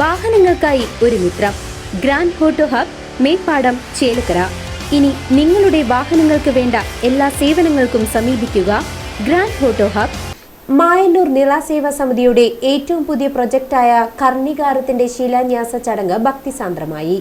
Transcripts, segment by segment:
വാഹനങ്ങൾക്കായി ഒരു മിത്രം. Grand auto hub Meppadam Chelakkara. ഇനി നിങ്ങളുടെ വാഹനങ്ങൾക്ക് വേണ്ട എല്ലാ സേവനങ്ങൾക്കും സമീപിക്കുക grand auto hub. Mayannur Nilaseva സമിതിയുടെ ഏറ്റവും പുതിയ പ്രൊജക്റ്റായ കർണികാരത്തിന്റെ ശിലാന്യാസ ചടങ്ങ് ഭക്തിസാന്ദ്രമായി.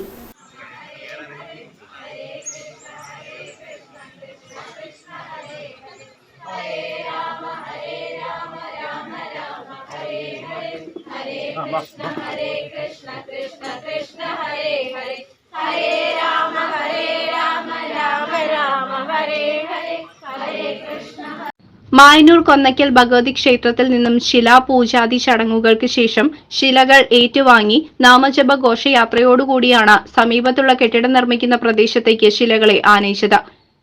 മായന്നൂർ കൊന്നയ്ക്കൽ ഭഗവതി ക്ഷേത്രത്തിൽ നിന്നും ശിലാപൂജാതി ചടങ്ങുകൾക്ക് ശേഷം ശിലകൾ ഏറ്റുവാങ്ങി നാമജപ ഘോഷയാത്രയോടുകൂടിയാണ് സമീപത്തുള്ള കെട്ടിടം നിർമ്മിക്കുന്ന പ്രദേശത്തേക്ക് ശിലകളെ ആനയിച്ചത്.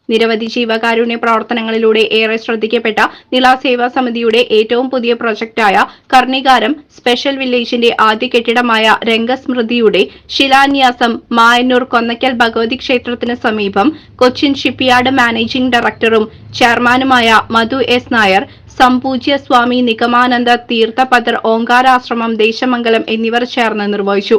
നിരവധി ജീവകാരുണ്യ പ്രവർത്തനങ്ങളിലൂടെ ഏറെ ശ്രദ്ധിക്കപ്പെട്ട നില സേവാ സമിതിയുടെ ഏറ്റവും പുതിയ പ്രൊജക്ടായ കർണികാരം സ്പെഷ്യൽ വില്ലേജിന്റെ ആദ്യ കെട്ടിടമായ രംഗസ്മൃതിയുടെ ശിലാന്യാസം മായന്നൂർ കൊന്നക്കൽ ഭഗവതി ക്ഷേത്രത്തിന് സമീപം കൊച്ചിൻ ഷിപ്പ്യാർഡ് മാനേജിംഗ് ഡയറക്ടറും ചെയർമാനുമായ മധു എസ് നായർ സംപൂജ്യ സ്വാമി നിഗമാനന്ദ തീർത്ഥപദർ ഓങ്കാരാശ്രമം ദേശമംഗലം എന്നിവർ ചേർന്ന് നിർവഹിച്ചു.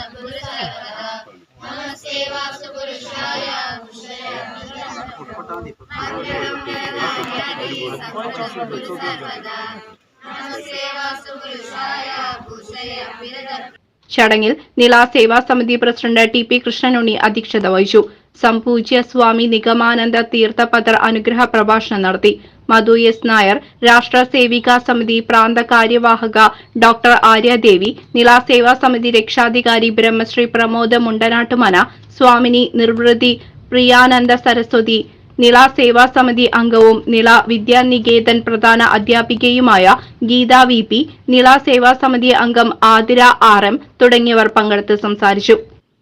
ചടങ്ങിൽ നില സേവാ സമിതി പ്രസിഡന്റ് ടി പി കൃഷ്ണനുണ്ണി അധ്യക്ഷത വഹിച്ചു. സംപൂജ്യ സ്വാമി നിഗമാനന്ദ തീർത്ഥപദർ അനുഗ്രഹ പ്രഭാഷണം നടത്തി. മധു എസ് നായർ രാഷ്ട്ര സേവികാ സമിതി പ്രാന്ത കാര്യവാഹക ഡോക്ടർ ആര്യദേവി നില സേവാ സമിതി രക്ഷാധികാരി ബ്രഹ്മശ്രീ പ്രമോദ മുണ്ടനാട്ടുമന സ്വാമിനി നിർവൃതി പ്രിയാനന്ദ സരസ്വതി നിള സേവാ സമിതി അംഗവും നില വിദ്യാനികേതൻ പ്രധാന അധ്യാപികയുമായ ഗീത വി പി നിള സേവാ സമിതി അംഗം ആതിര ആർ എം തുടങ്ങിയവർ പങ്കെടുത്ത് സംസാരിച്ചു.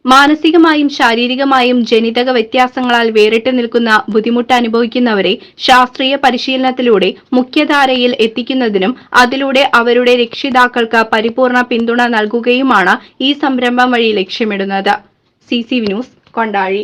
മാനസികമായും ശാരീരികമായും ജനിതക വ്യത്യാസങ്ങളാൽ വേറിട്ട് നിൽക്കുന്ന ബുദ്ധിമുട്ട് അനുഭവിക്കുന്നവരെ ശാസ്ത്രീയ പരിശീലനത്തിലൂടെ മുഖ്യധാരയിൽ എത്തിക്കുന്നതിനും അതിലൂടെ അവരുടെ രക്ഷിതാക്കൾക്ക് പരിപൂർണ പിന്തുണ നൽകുകയുമാണ് ഈ സംരംഭം വഴി ലക്ഷ്യമിടുന്നത്. C news Kondazhi.